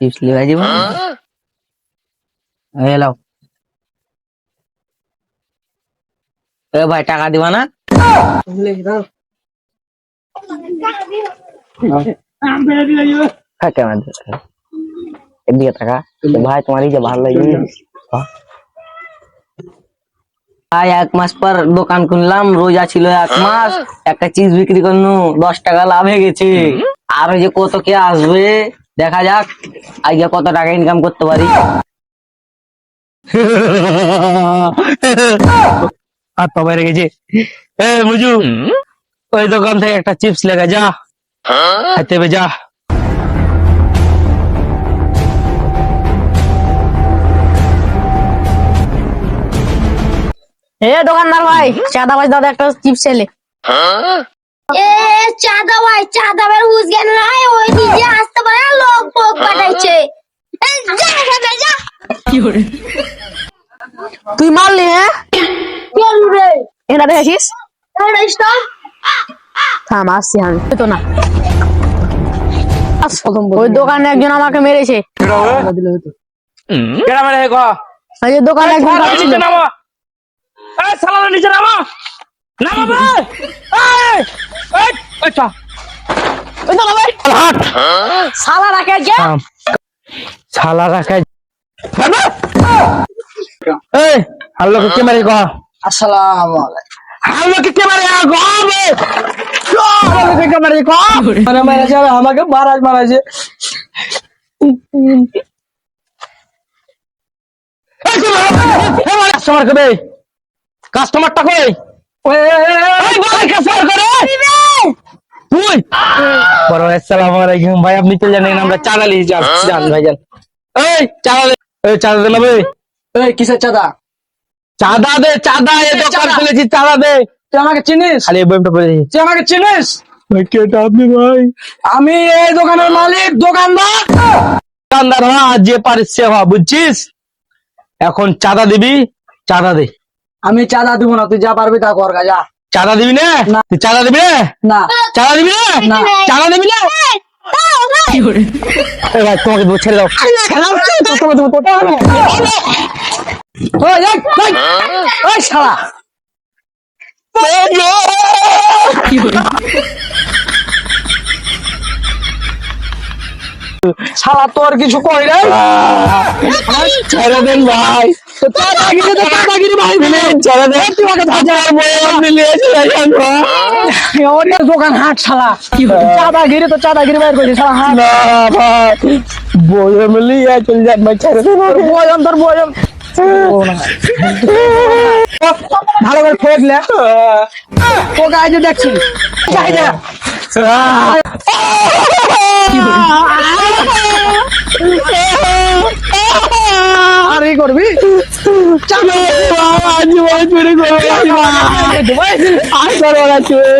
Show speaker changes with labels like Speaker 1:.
Speaker 1: Chips লিবা যাব allow এ ভাই টাকা দিবা না হ্যাঁ কেমন এদিকে টাকা ভাই তোমার এই যে ভালো লাগে ভাই এক মাস পর দোকান খুললাম রোজা ছিল এক মাস একটা চিজ বিক্রি করলু দশ টাকা লাভ হয়ে গেছে। আরও যে কত কে আসবে দেখা যাক আজকে কত টাকা ইনকাম করতে পারি।
Speaker 2: পা বাইরে গেছে এ মুজু ওই দোকান থেকে একটা চিপস লেগে যা খাইতে হবে যা।
Speaker 3: এ দোকানদার ভাই চাঁদা ভাই দাদা একটা চিপস ছেলে।
Speaker 4: এ চাঁদা ভাই চাঁদা ভাই নাই ওই নিজে আসতে পারে লোক টোক পাঠাইছে।
Speaker 3: তুই মারলি হ্যাঁ?
Speaker 4: কেন রে?
Speaker 3: এটা দেখেছিস থাম আসছি আমি। তো না। ওই দোকানে একজন আমাকে মেরেছে।
Speaker 2: কেডা মেরে
Speaker 3: দোকানে একজন
Speaker 2: এই সালা নিচে নামো। নামো বে এই এই আচ্ছা
Speaker 3: ওই না ভাই।
Speaker 2: হাট।
Speaker 3: সালা রাখে যে
Speaker 2: শালা রাখা এই আল্লাহ কে মারে কহ
Speaker 1: আসসালাম
Speaker 2: আল্লাহ কে মারে কে
Speaker 1: মানে যাবে আমাকে মারাজ মারাজে
Speaker 2: কবে কাস্টমারটা কই? ওই কাস্টমার করে। তুই বড় আসসালামু আলাইকুম। ভাই আপনি তো জানেন আমরা চালালি যান যান ভাই যান। এই চালালে এই চাঁদা দে লবে
Speaker 1: এই কিসের চাঁদা?
Speaker 2: চাঁদা দে চাঁদা এ দোকান
Speaker 1: চাঁদা?
Speaker 2: খুলেছি চাঁদা দে।
Speaker 1: তুই আমাকে চিনিস?
Speaker 2: খালি এই বইটা পড়ে
Speaker 1: তুই আমাকে চিনিস?
Speaker 2: ভাই কেটা আপনি ভাই?
Speaker 1: আমি এই দোকানের মালিক দোকানদার।
Speaker 2: দোকানদার আর যে পারিস সে হওয়া বুঝছিস? এখন চাঁদা দিবি চাঁদা দে।
Speaker 1: আমি চাঁদা দিব না তুই যা পারবি তা কর যা।
Speaker 2: চাঁদা দিবি না?
Speaker 1: না।
Speaker 2: তুই চাঁদা দিবি না?
Speaker 1: না।
Speaker 2: চাঁদা দিবি না। চাঁদা দিবি না? তোমাকে ছেড়ে দাও। তোমাকে তোমাকে কোথাও না।
Speaker 1: ওই এই, এই, ওই শালা শালা তোর কিছু কই
Speaker 2: ছেড়ে দেন ভাই।
Speaker 1: তো দোকান হাট শালা। চাঁদাগিরি তো চাঁদাগিরি বাইর করেছে শালা হাট।
Speaker 2: না ভাই। বয়ে চলে যান ভাই ছেড়ে দেন আমাকে।
Speaker 1: বয়ন তোর বয়ন। ভালো করে ফেকলে ও গাইজে দেখছি আর এই করবি
Speaker 2: ভাই চুরি করে আর চুরি